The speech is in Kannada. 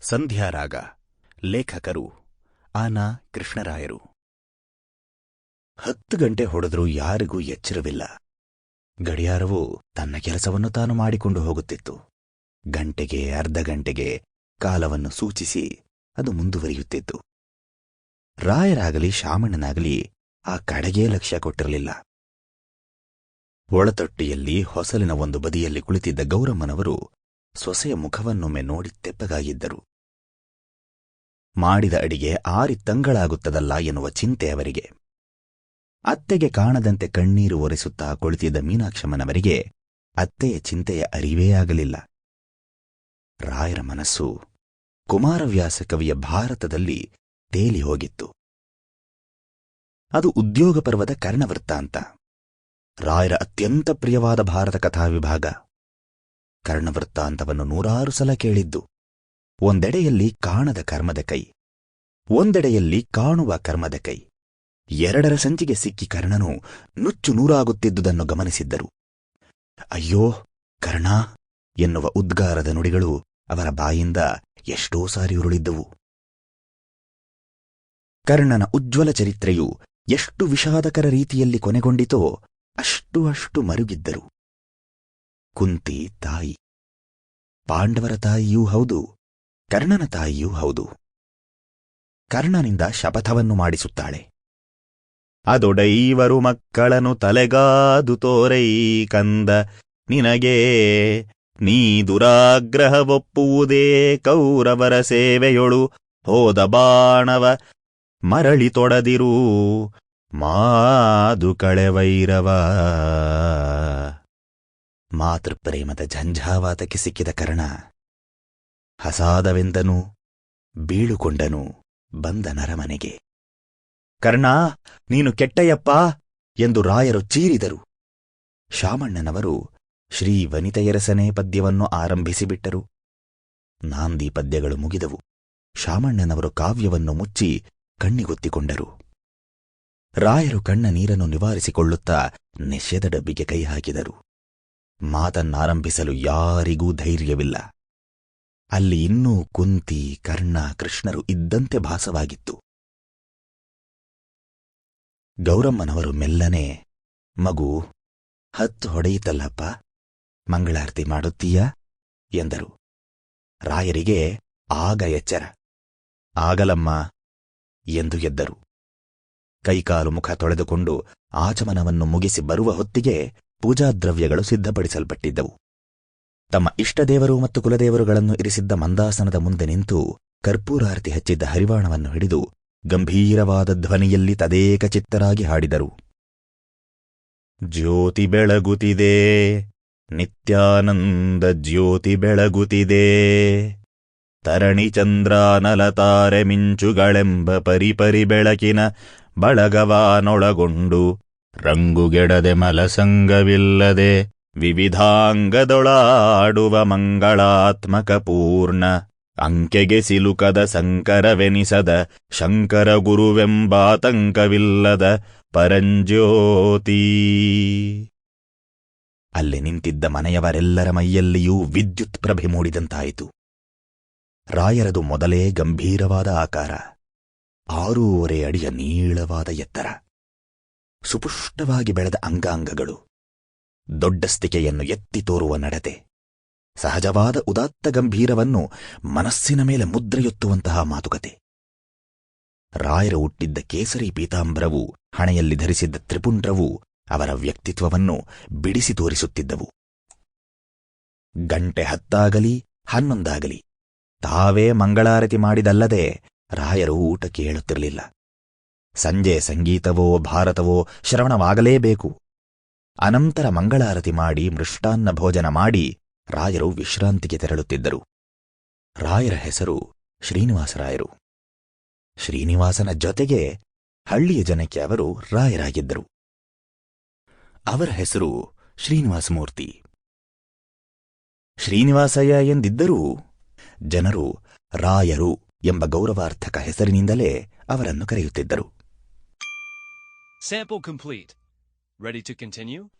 ಸಂಧ್ಯಾರಾಗ. ಲೇಖಕರು ಆನಾ ಕೃಷ್ಣರಾಯರು. ಹತ್ತು ಗಂಟೆ ಹೊಡೆದರೂ ಯಾರಿಗೂ ಎಚ್ಚರವಿಲ್ಲ. ಗಡಿಯಾರವು ತನ್ನ ಕೆಲಸವನ್ನು ತಾನು ಮಾಡಿಕೊಂಡು ಹೋಗುತ್ತಿತ್ತು. ಗಂಟೆಗೆ, ಅರ್ಧ ಗಂಟೆಗೆ ಕಾಲವನ್ನು ಸೂಚಿಸಿ ಅದು ಮುಂದುವರಿಯುತ್ತಿತ್ತು. ರಾಯರಾಗಲಿ, ಶಾಮಣ್ಣನಾಗಲಿ ಆ ಕಡೆಗೇ ಲಕ್ಷ್ಯ ಕೊಟ್ಟಿರಲಿಲ್ಲ. ಒಳತೊಟ್ಟಿಯಲ್ಲಿ ಹೊಸಲಿನ ಒಂದು ಬದಿಯಲ್ಲಿ ಕುಳಿತಿದ್ದ ಗೌರಮ್ಮನವರು ಸೊಸೆಯ ಮುಖವನ್ನೊಮ್ಮೆ ನೋಡಿ ತೆಪ್ಪಗಾಗಿದ್ದರು. ಮಾಡಿದ ಅಡಿಗೆ ಆರಿ ತಂಗಳಾಗುತ್ತದಲ್ಲ ಎನ್ನುವ ಚಿಂತೆ ಅವರಿಗೆ. ಅತ್ತೆಗೆ ಕಾಣದಂತೆ ಕಣ್ಣೀರು ಒರೆಸುತ್ತಾ ಕುಳಿತಿದ್ದ ಮೀನಾಕ್ಷಮ್ಮನವರಿಗೆ ಅತ್ತೆಯ ಚಿಂತೆಯ ಅರಿವೇ ಆಗಲಿಲ್ಲ. ರಾಯರ ಮನಸ್ಸು ಕುಮಾರವ್ಯಾಸ ಕವಿಯ ಭಾರತದಲ್ಲಿ ತೇಲಿ ಹೋಗಿತ್ತು. ಅದು ಉದ್ಯೋಗ ಪರ್ವದ ಕರ್ಣವೃತ್ತಾಂತ ರಾಯರ ಅತ್ಯಂತ ಪ್ರಿಯವಾದ ಭಾರತ ಕಥಾ ವಿಭಾಗ ಕರ್ಣವೃತ್ತಾಂತವನ್ನು ನೂರಾರು ಸಲ ಕೇಳಿದ್ದು. ಒಂದೆಡೆಯಲ್ಲಿ ಕಾಣದ ಕರ್ಮದ ಕೈ, ಒಂದೆಡೆಯಲ್ಲಿ ಕಾಣುವ ಕರ್ಮದ ಕೈ. ಎರಡರ ಸಂಚಿಗೆ ಸಿಕ್ಕಿ ಕರ್ಣನು ನುಚ್ಚು ನೂರಾಗುತ್ತಿದ್ದುದನ್ನು ಗಮನಿಸಿದ್ದರು. ಅಯ್ಯೋ, ಕರ್ಣ! ಎನ್ನುವ ಉದ್ಗಾರದ ನುಡಿಗಳು ಅವರ ಬಾಯಿಂದ ಎಷ್ಟೋ ಸಾರಿ ಉರುಳಿದ್ದವು. ಕರ್ಣನ ಉಜ್ವಲ ಚರಿತ್ರೆಯು ಎಷ್ಟು ವಿಷಾದಕರ ರೀತಿಯಲ್ಲಿ ಕೊನೆಗೊಂಡಿತೋ ಅಷ್ಟು ಅಷ್ಟು ಮರುಗಿದ್ದರು. ಕುಂತಿ ತಾಯಿ. ಪಾಂಡವರ ತಾಯಿಯೂ ಹೌದು. ಕರ್ಣನ ತಾಯಿಯೂ ಹೌದು. ಕರ್ಣನಿಂದ ಶಪಥವನ್ನು ಮಾಡಿಸುತ್ತಾಳೆ. ಅದೊಡೈವರು ಮಕ್ಕಳನು ತಲೆಗಾದು ತೋರೈ ಕಂದ, ನಿನಗೆ ನೀ ದುರಾಗ್ರಹ ಒಪ್ಪುವುದೇ ಕೌರವರ ಸೇವೆಯೊಳು, ಹೋದ ಬಾಣವ ಮರಳಿ ತೊಡದಿರು, ಮಾದು ಕಳೆವೈರವ ಮಾತೃಪ್ರೇಮದ ಝಂಝಾವಾತಕ್ಕೆ ಸಿಕ್ಕಿದ ಕರ್ಣ ಹಸಾದವೆಂದನು, ಬೀಳುಕೊಂಡನು ಬಂದ ನರಮನೆಗೆ ಕರ್ಣ, ನೀನು ಕೆಟ್ಟಯ್ಯಪ್ಪ ಎಂದು ರಾಯರು ಚೀರಿದರು. ಶಾಮಣ್ಣನವರು ಶ್ರೀ ವನಿತೆಯರಸನೇ ಪದ್ಯವನ್ನು ಆರಂಭಿಸಿಬಿಟ್ಟರು. ನಾಂದಿ ಪದ್ಯಗಳು ಮುಗಿದವು. ಶಾಮಣ್ಣನವರು ಕಾವ್ಯವನ್ನು ಮುಚ್ಚಿ ಕಣ್ಣಿಗೊತ್ತಿಕೊಂಡರು. ರಾಯರು ಕಣ್ಣ ನೀರನ್ನು ನಿವಾರಿಸಿಕೊಳ್ಳುತ್ತಾ ನಿಶ್ಯದ ಡಬ್ಬಿಗೆ ಕೈ ಹಾಕಿದರು. ಮಾತನ್ನಾರಂಭಿಸಲು ಯಾರಿಗೂ ಧೈರ್ಯವಿಲ್ಲ. ಅಲ್ಲಿ ಇನ್ನೂ ಕುಂತಿ, ಕರ್ಣ, ಕೃಷ್ಣರು ಇದ್ದಂತೆ ಭಾಸವಾಗಿತ್ತು. ಗೌರಮ್ಮನವರು ಮೆಲ್ಲನೆ, ಮಗು, ಹತ್ತು ಹೊಡೆಯಿತಲ್ಲಪ್ಪ, ಮಂಗಳಾರತಿ ಮಾಡುತ್ತೀಯಾ? ಎಂದರು. ರಾಯರಿಗೆ, ಆಗ ಎಚ್ಚರ. ಆಗಲಮ್ಮ, ಎಂದು ಎದ್ದರು. ಕೈಕಾಲು ಮುಖ ತೊಳೆದುಕೊಂಡು ಆಚಮನವನ್ನು ಮುಗಿಸಿ ಬರುವ ಹೊತ್ತಿಗೆ ಪೂಜಾದ್ರವ್ಯಗಳು ಸಿದ್ಧಪಡಿಸಲ್ಪಟ್ಟಿದ್ದವು. ತಮ್ಮ ಇಷ್ಟದೇವರು ಮತ್ತು ಕುಲದೇವರುಗಳನ್ನು ಇರಿಸಿದ್ದ ಮಂದಾಸನದ ಮುಂದೆ ನಿಂತು ಕರ್ಪೂರಾರತಿ ಹಚ್ಚಿದ್ದ ಹರಿವಾಣವನ್ನು ಹಿಡಿದು ಗಂಭೀರವಾದ ಧ್ವನಿಯಲ್ಲಿ ತದೇಕ ಚಿತ್ತರಾಗಿ ಹಾಡಿದರು. ಜ್ಯೋತಿ ಬೆಳಗುತ್ತಿದೆ, ನಿತ್ಯಾನಂದ ಜ್ಯೋತಿ ಬೆಳಗುತ್ತಿದೆ. ತರಣಿ ಚಂದ್ರಾನಲತಾರೆ ಮಿಂಚುಗಳೆಂಬ ಪರಿಪರಿ ಬೆಳಕಿನ ಬಳಗವಾನೊಳಗೊಂಡು ರಂಗುಗೆಡದೆ ಮಲಸಂಗವಿಲ್ಲದೆ ವಿವಿಧಾಂಗದೊಳಾಡುವ ಮಂಗಳಾತ್ಮಕ ಪೂರ್ಣ. ಅಂಕೆಗೆ ಸಿಲುಕದ ಸಂಕರವೆನಿಸದ ಶಂಕರ ಗುರುವೆಂಬಾತಂಕವಿಲ್ಲದ ಪರಂಜ್ಯೋತಿ. ಅಲ್ಲಿ ನಿಂತಿದ್ದ ಮನೆಯವರೆಲ್ಲರ ಮೈಯಲ್ಲಿಯೂ ವಿದ್ಯುತ್ ಪ್ರಭೆ ಮೂಡಿದಂತಾಯಿತು. ರಾಯರದು ಮೊದಲೇ ಗಂಭೀರವಾದ ಆಕಾರ. ಆರೂವರೆ ಅಡಿಯ ನೀಳವಾದ ಎತ್ತರ. ಸುಪುಷ್ಟವಾಗಿ ಬೆಳೆದ ಅಂಗಾಂಗಗಳು. ದೊಡ್ಡಸ್ತಿಕೆಯನ್ನು ಎತ್ತಿ ತೋರುವ ನಡತೆ. ಸಹಜವಾದ ಉದಾತ್ತ ಗಂಭೀರವನ್ನು ಮನಸ್ಸಿನ ಮೇಲೆ ಮುದ್ರೆಯೊತ್ತುವಂತಹ ಮಾತುಕತೆ. ರಾಯರು ಹುಟ್ಟಿದ್ದ ಕೇಸರಿ ಪೀತಾಂಬರವು, ಹಣೆಯಲ್ಲಿ ಧರಿಸಿದ್ದ ತ್ರಿಪುಂಡ್ರವು ಅವರ ವ್ಯಕ್ತಿತ್ವವನ್ನು ಬಿಡಿಸಿ ತೋರಿಸುತ್ತಿದ್ದವು. ಗಂಟೆ ಹತ್ತಾಗಲಿ, ಹನ್ನೊಂದಾಗಲಿ, ತಾವೇ ಮಂಗಳಾರತಿ ಮಾಡಿದಲ್ಲದೆ ರಾಯರು ಊಟ ಕೇಳುತ್ತಿರಲಿಲ್ಲ. ಸಂಜೆ ಸಂಗೀತವೋ ಭಾರತವೋ ಶ್ರವಣವಾಗಲೇಬೇಕು ಅನಂತರ ಮಂಗಳಾರತಿ ಮಾಡಿ ಮೃಷ್ಟಾನ್ನ ಭೋಜನ ಮಾಡಿ ರಾಯರು ವಿಶ್ರಾಂತಿಗೆ ತೆರಳುತ್ತಿದ್ದರು. ರಾಯರ ಹೆಸರು ಶ್ರೀನಿವಾಸರಾಯರು. ಶ್ರೀನಿವಾಸನ ಜೊತೆಗೆ ಹಳ್ಳಿಯ ಜನಕ್ಕೆ ಅವರು ರಾಯರಾಗಿದ್ದರು. ಅವರ ಹೆಸರು ಶ್ರೀನಿವಾಸಮೂರ್ತಿ. ಶ್ರೀನಿವಾಸಯ್ಯ ಎಂದಿದ್ದರೂ ಜನರು ರಾಯರು ಎಂಬ ಗೌರವಾರ್ಥಕ ಹೆಸರಿನಿಂದಲೇ ಅವರನ್ನು ಕರೆಯುತ್ತಿದ್ದರು. Ready to continue?